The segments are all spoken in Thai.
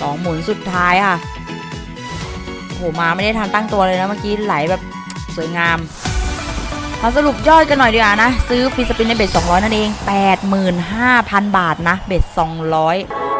สองหมุนสุดท้ายค่ะโอ้โหมาไม่ได้ทันตั้งตัวเลยนะเมื่อกี้ไหลแบบสวยงามมาสรุปยอดกันหน่อยดีกว่านะ ซื้อฟรีสปินในเบ็ด200 นั่นเอง 85,000 บาทนะ เบ็ด200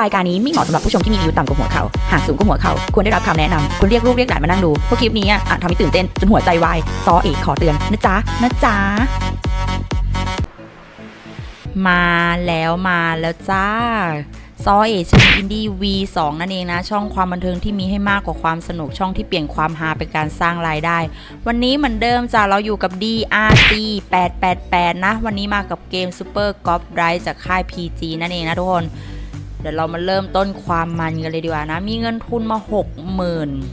รายการนี้ไม่เหมาะสำหรับผู้ชมที่มีอายุต่ำกว่าหัวเขาหากสูงกว่าหัวเขาควรได้รับคำแนะนำควรเรียกลูกเรียกหลานมานั่งดูเพราะคลิปนี้อะอาจทำให้ตื่นเต้นจนหัวใจวายซอเอกขอเตือนนะจ๊ะนะจ๊ะมาแล้วมาแล้วจ้าซอเอชอินดี้ V2 นั่นเองนะ ช่องความบันเทิงที่มีให้มากกว่าความสนุกช่องที่เปลี่ยนความฮาเป็นการสร้างรายได้ วันนี้เหมือนเดิมจ้าเราอยู่กับ DRG 888 นะ วันนี้มากับเกม Super g o p r i จากค่าย PG นั่นเองนะทุกคน เดี๋ยวเรามาเริ่มต้นความมันกันเลยดีกว่านะ มีเงินทุนมา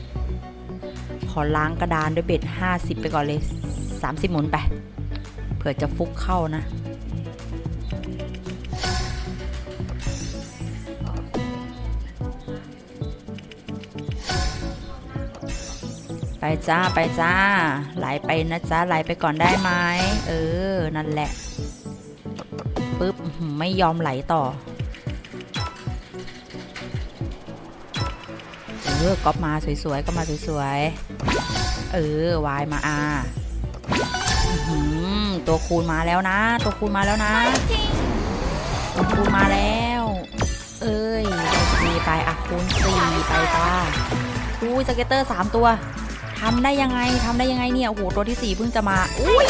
60,000ขอล้างกระดานด้วยเบ็ด50ไปก่อนเลย 30 หมุนไป เผื่อจะฟุกเข้านะ ไปจ้าไปจ้า ไหลไปนะจ้าไหลไปก่อนได้ไหมเออ นั่นแหละปึ๊บไม่ยอมไหลต่อ ออก๊อปมาสวยๆก็มาสวยๆ เออวายมาอาอื้อหือตัวคูณมาแล้วนะ ตัวคูณมาแล้วนะ ตัวคูณมาแล้ว เอ้ยดีไปอะคูณสี่ไปจ้าอุ้ยสเก็ตเตอร์สามตัวทำได้ยังไงทำได้ยังไงเนี่ยโอ้โหตัวที่สี่เพิ่งจะมา อุ้ย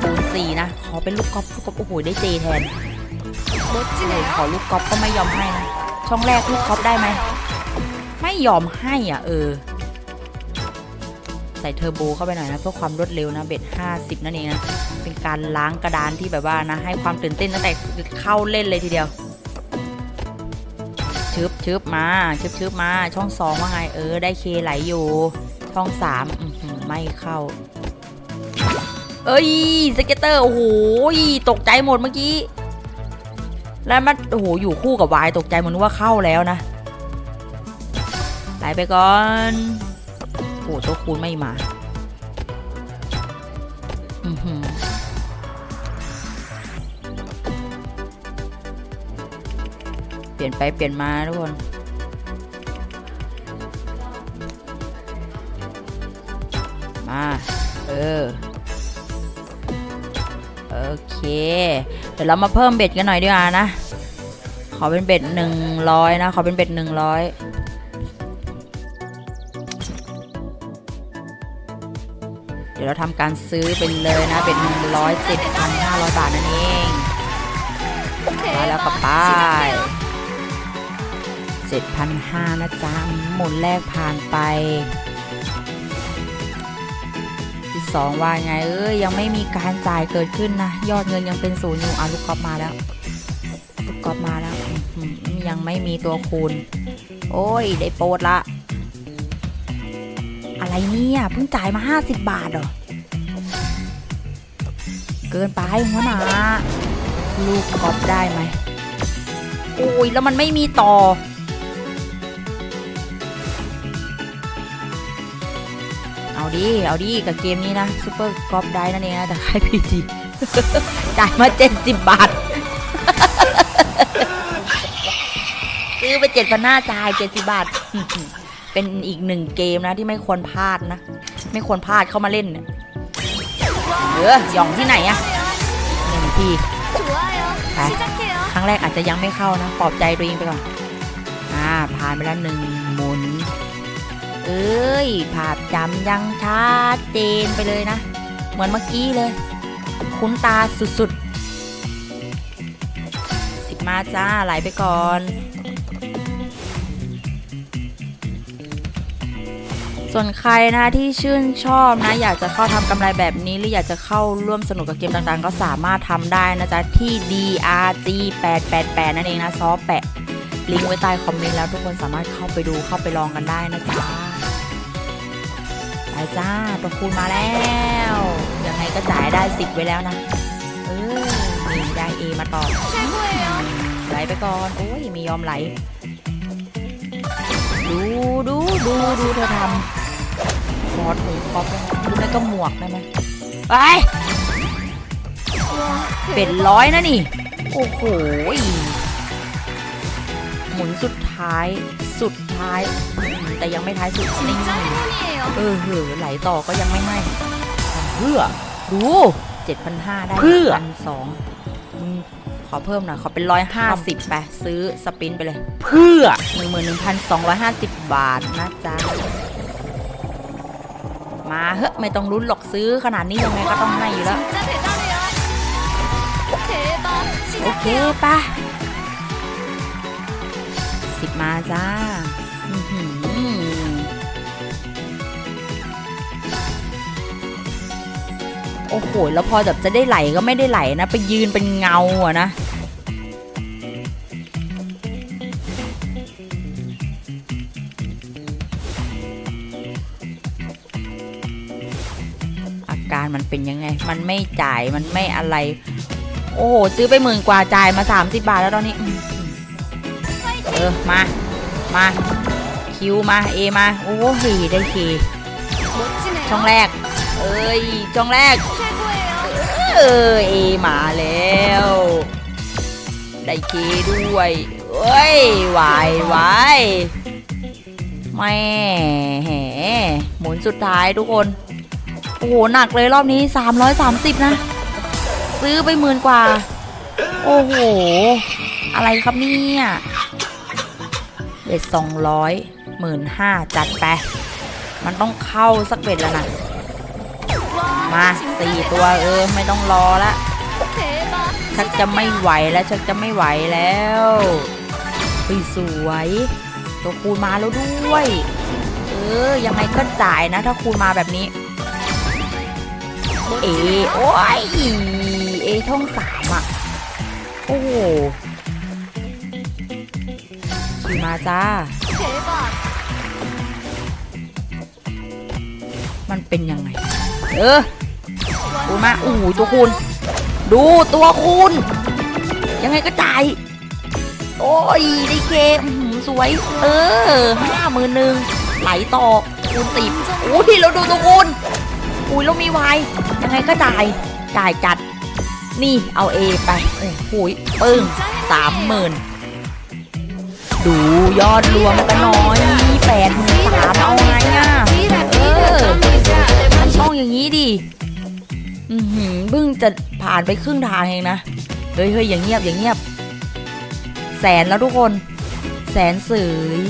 คูณสี่นะ ขอเป็นลูกกอล์ฟลูกกอล์ฟโอ้โหได้เจแทนโอ้ยขอลูกกอล์ฟก็ไม่ยอมให้นะช่องแรกลูกกอล์ฟได้ไหม ไม่ยอมให้อะเออ ใส่เทอร์โบเข้าไปหน่อยนะ เพื่อความรวดเร็วนะเบ็ด50 นั่นเองนะ เป็นการล้างกระดานที่แบบว่านะ ให้ความตื่นเต้นตั้งแต่เข้าเล่นเลยทีเดียวชึบชึบมาชึบชึบมาช่องสองว่าไงเออ ได้เคไหลอยู่ ช่องสามไม่เข้า เอ้ยสเก็ตเตอร์โอ้โหตกใจหมดเมื่อกี้ แล้วมันโอ้โหอยู่คู่กับวายตกใจเหมือนว่าเข้าแล้วนะ ไหลไปก่อนโอ้ตัวคูณไม่มาอือหือเปลี่ยนไปเปลี่ยนมาทุกคนมาเออโอเค เดี๋ยวเรามาเพิ่มเบ็ดกันหน่อยดีกว่านะ ขอเป็นเบ็ดหนึ่งร้อยนะ ขอเป็นเบ็ดหนึ่งร้อย ดี๋ยวเราทำการซื้อเป็นเลยนะ เป็นร้อยเจ็ดพันห้าร้อยบาทนั่นเองมาแล้วกับป้ายเจ็ดพันห้านะจ๊ะหมุนแรกผ่านไป ที่สองว่าไง เอ้ยยังไม่มีการจ่ายเกิดขึ้นนะ ยอดเงินยังเป็นศูนย์อยู่อะลูกกอล์ฟมาแล้วลูกกอล์ฟมาแล้วอื้อหือยังไม่มีตัวคูณ โอ้ย ได้โปรดละ อะไรเนี่ยเพิ่งจ่ายมา 50 บาทเหรอ เกินไปหัวหนาลูกกอล์ฟได้ไหมโอ้ยแล้วมันไม่มีต่อ เอาดิ เอาดิ กับเกมนี้นะซูเปอร์กอล์ฟได้นั่นเองนะแต่ค่ายพีจีจ่ายมา70บาท ซื้อไปเจ็ดพันหน้าจ่ายเจ็ดสิบาท เป็นอีกหนึ่งเกมนะที่ไม่ควรพลาดนะ ไม่ควรพลาดเข้ามาเล่นเนี่ยเออหย่องที่ไหนอะหนึ่งทีไปครั้งแรกอาจจะยังไม่เข้านะปลอบใจตัวเองไปก่อนอ่าผ่านไปแล้วหนึ่งหมุน เอ้ยภาพจำยังชัดเจนไปเลยนะ เหมือนเมื่อกี้เลย คุ้นตาสุดๆสิบมาจ้าไหลไปก่อน ส่วนใครนะที่ชื่นชอบนะ อยากจะเข้าทำกำไรแบบนี้ หรืออยากจะเข้าร่วมสนุกกับเกมต่างๆ ก็สามารถทำได้นะจ๊ะ ที่ DRG 888นั่นเองนะซอแปะลิงก์ไว้ใต้คอมเมนต์แล้วทุกคนสามารถเข้าไปดูเข้าไปลองกันได้นะจ๊ะไปจ้าตัวคูณมาแล้วยังไงก็จ่ายได้10ไว้แล้วนะ เออนี่ได้ A มาต่อไหลไปก่อนโอ้ยไม่ยอมไหล ดูดูดูดูเธอทำ คอร์สหรือคอร์สหรือไม่ก็หมวกได้ไหมไปเป็นร้อยนะนี่ โอ้โหหมุนสุดท้ายสุดท้าย แต่ยังไม่ท้ายสุดนี่เออเหอไหลต่อก็ยังไม่ไห้เพื่อดูเจ็ดพันห้าได้พันสองขอเพิ่มหน่อยขอเป็นร้อยห้าสิบไปซื้อสปินไปเลย เพื่อหนึ่งหมื่นหนึ่งพันสองร้อยห้าสิบบาทนะจ๊ะ มาเฮ้ไม่ต้องลุ้นหลอกซื้อขนาดนี้ยังไงก็ต้องให้อยู่แล้ว โอเคปะสิบมาจ้าโอ้โห แล้วพอแบบจะได้ไหลก็ไม่ได้ไหลนะ ไปยืนเป็นเงาอะนะ มันเป็นยังไง มันไม่จ่ายมันไม่อะไร โอ้โหซื้อไปหมื่นกว่าจ่ายมา 30 บาทแล้วตอนนี้ เออ มา มาคิวมาเอมา โอ้โหได้เคช่องแรก เอ้ยช่องแรก เออเอมาแล้ว ได้เคด้วยเอ้ยวายวายแม่หมุนสุดท้ายทุกคน โอ้โหหนักเลยรอบนี้สามร้อยสามสิบนะ ซื้อไปหมื่นกว่า โอ้โห อะไรครับเนี่ยเบ็ดสองร้อยหมื่นห้าจัดไป มันต้องเข้าสักเบ็ดแล้วนะ มาสี่ตัวเออ ไม่ต้องรอละชักจะไม่ไหวแล้วชักจะไม่ไหวแล้วปีสวย ตัวคูณมาแล้วด้วย เออยังไงก็จ่ายนะ ถ้าคูณมาแบบนี้ เอโอ้ยเอช่องสามอะ โอ้โหขี่มาจ้า.มันเป็นยังไง เออคูณมาโอ้โหตัวคูณดูตัวคูณยังไงก็จ่าย โอ้ยได้เคอื้อหือสวย เออห้าหมื่นหนึ่งไหลต่อคูณสิบอุ้ยเราดูตัวคูณ อุ้ยเรามีวายยังไงก็จ่ายจ่ายจัด นี่เอาเอไปโอ้โหยปึ้งสามหมื่นดูยอดรวมกันน้อยแปดหมื่นสามเอาไงอะเออมันต้องอย่างนี้ดิอือหือเพิ่งจะผ่านไปครึ่งทางเองนะเฮ้ยเฮ้ยอย่างเงียบอย่างเงียบ แสนแล้วทุกคน แสนเสย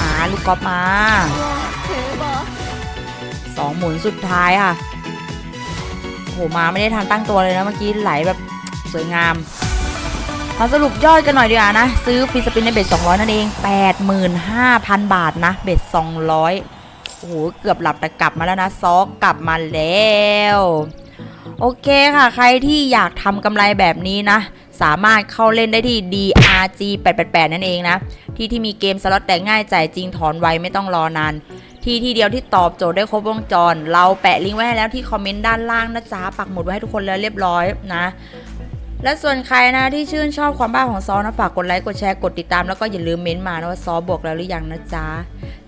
อ่าลูกกอล์ฟมา 2 หมุนสุดท้ายค่ะโหมาไม่ได้ทันตั้งตัวเลยนะเมื่อกี้ไหลแบบสวยงาม มาสรุปย่อยกันหน่อยดีกว่านะ ซื้อฟรีสปินในเบ็ด200 นั่นเอง 85,000 บาทนะ เบ็ด 200 โอ้โห เกือบหลับแต่กลับมาแล้วนะซอกกลับมาแล้วโอเคค่ะ ใครที่อยากทำกำไรแบบนี้นะ สามารถเข้าเล่นได้ที่ DRG 888 นั่นเองนะ ที่ที่มีเกมสล็อตแต่ง่ายจ่ายจริงถอนไวไม่ต้องรอนาน ที่ที่เดียวที่ตอบโจทย์ได้ครบวงจร เราแปะลิงก์ไว้ให้แล้วที่คอมเมนต์ด้านล่างนะจ๊ะปักหมุดไว้ให้ทุกคนแล้วเรียบร้อยนะและส่วนใครนะที่ชื่นชอบความบ้าของซอนะฝากกดไลค์กดแชร์กดติดตามแล้วก็อย่าลืมเม้นต์มานะว่าซอบวกแล้วหรือยังนะจ๊ะ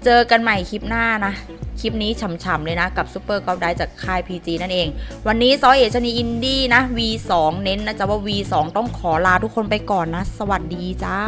เจอกันใหม่คลิปหน้านะ คลิปนี้ฉ่ำๆเลยนะ กับซูเปอร์กอล์ฟได้จากค่าย PG นั่นเอง วันนี้ซอเอชนีอินดี้นะ V2 เน้นนะจ๊ะว่า V2 ต้องขอลาทุกคนไปก่อนนะ สวัสดีจ้า